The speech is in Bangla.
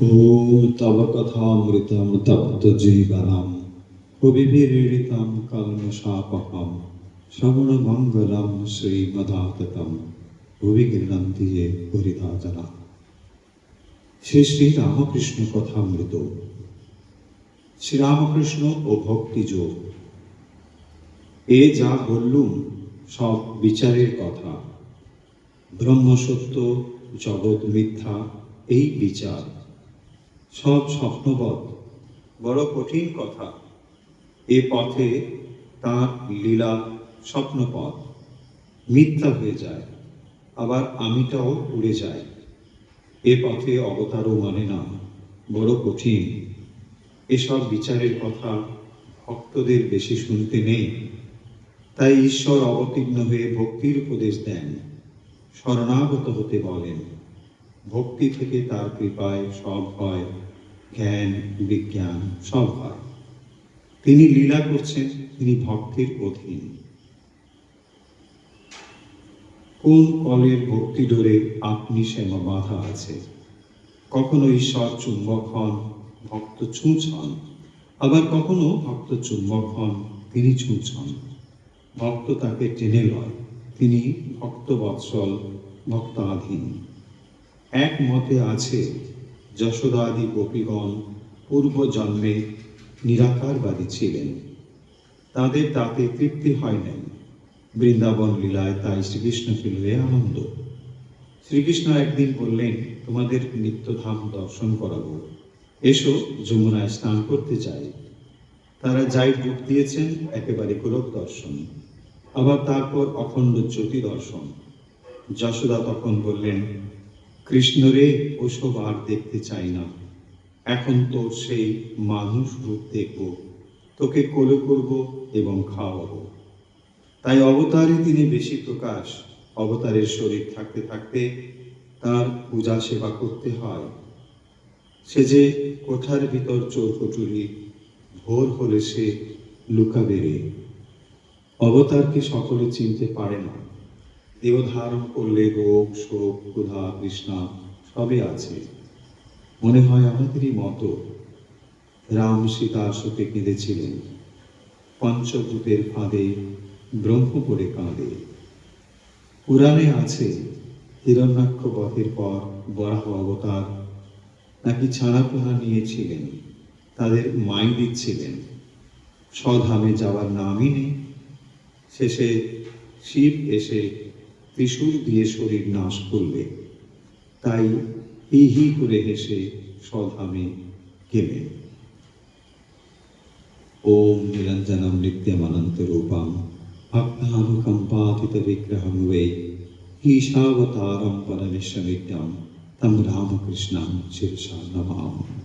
ॐ तव कथामृतं तप्त जीवनं कविभिरीडितं कल्मषापहं श्रवणमङ्गलं श्रीमदाततं ভুবি গৃহান্তি যে হরিদা জানা শ্রী শ্রী রামকৃষ্ণ কথামৃত শ্রীরামকৃষ্ণ ও ভক্তি যোগ এ যা বললুম সব বিচারের কথা ব্রহ্ম সত্য জগৎ মিথ্যা এই বিচার সব স্বপ্নবৎ, বড় কঠিন কথা। এ পথে তার লীলা স্বপ্নপথ। মিথ্যা হয়ে যায়, আবার আমিটাও উড়ে যায়। এ পথে অবতারও মানে না, বড় কঠিন। এসব বিচারের কথা ভক্তদের বেশি শুনতে নেই। তাই ঈশ্বর অবতীর্ণ হয়ে ভক্তির উপদেশ দেন, শরণাগত হতে বলেন। ভক্তি থেকে তার কৃপায় সব হয়, জ্ঞান, বিজ্ঞান, সব হয়। তিনি লীলা করছেন, তিনি ভক্তির অধীন। কোন কলের ভক্তি ডোরে আপনি শ্যামা বাধা আছে? কখনো ঈশ্বর চুম্বক হন, ভক্ত ছুঁচ হন। আবার কখনো ভক্ত চুম্বক হন, তিনি ছুঁচ হন। ভক্ত তাকে টেনে লয়, তিনি ভক্ত বৎসল ভক্তাধীন। এক মতে আছে যশোদাদি গোপীগণ পূর্ব জন্মে নিরাকারবাদী ছিলেন। তাদের তাতে তৃপ্তি হয় নাই। বৃন্দাবন লীলায় তাই শ্রীকৃষ্ণকে লয়ে আনন্দ। শ্রীকৃষ্ণ একদিন বললেন, তোমাদের নিত্যধাম দর্শন করাবো। এসো, যমুনায় স্নান করতে চাই তারা যাই ডুব দিয়েছেন, একেবারে গোলক দর্শন। আবার তারপর অখণ্ড জ্যোতি দর্শন। যশোদা তখন বললেন কৃষ্ণরে ওসব আর দেখতে চাই না। এখন তোর সেই মানুষ রূপ দেখব, তোকে কোলে করব এবং খাওয়াবো। তাই অবতারে তিনি বেশি প্রকাশ, অবতারের শরীর থাকতে থাকতে তার পূজা সেবা করতে হয়। সে যে কোঠার ভিতর চোর কটুরি ভোর হলে সে লুকাবে রে। অবতারকে সকলে চিনতে পারে না। দেহ ধারণ করলে রোগ, শোক, ক্ষুধা, তৃষ্ণা সবই আছে। মনে হয় আমাদেরই মতো রাম সীতা শোকে কেঁদেছিলেন। পঞ্চভূতের ফাঁদে ব্রহ্ম করে কাঁদে। পুরাণে আছে, হিরণ্যাক্ষ বধের পর বরাহ অবতার নাকি ছানা পোনা নিয়েছিলেন, তাদের মাই দিচ্ছিলেন। স্বধামে যাওয়ার নামই নেই। শেষে শিব এসে ত্রিশূল দিয়ে শরীর নাশ করলে তাই হি হি করে হেসে স্বধামে গেলেন ॐ निरञ्जनं नित्यमनन्तरूपं भक्तानुकम्पातितविग्रहं वै ईशावतारं परमेश्वमित्यं तं रामकृष्णं शिरसा नमामि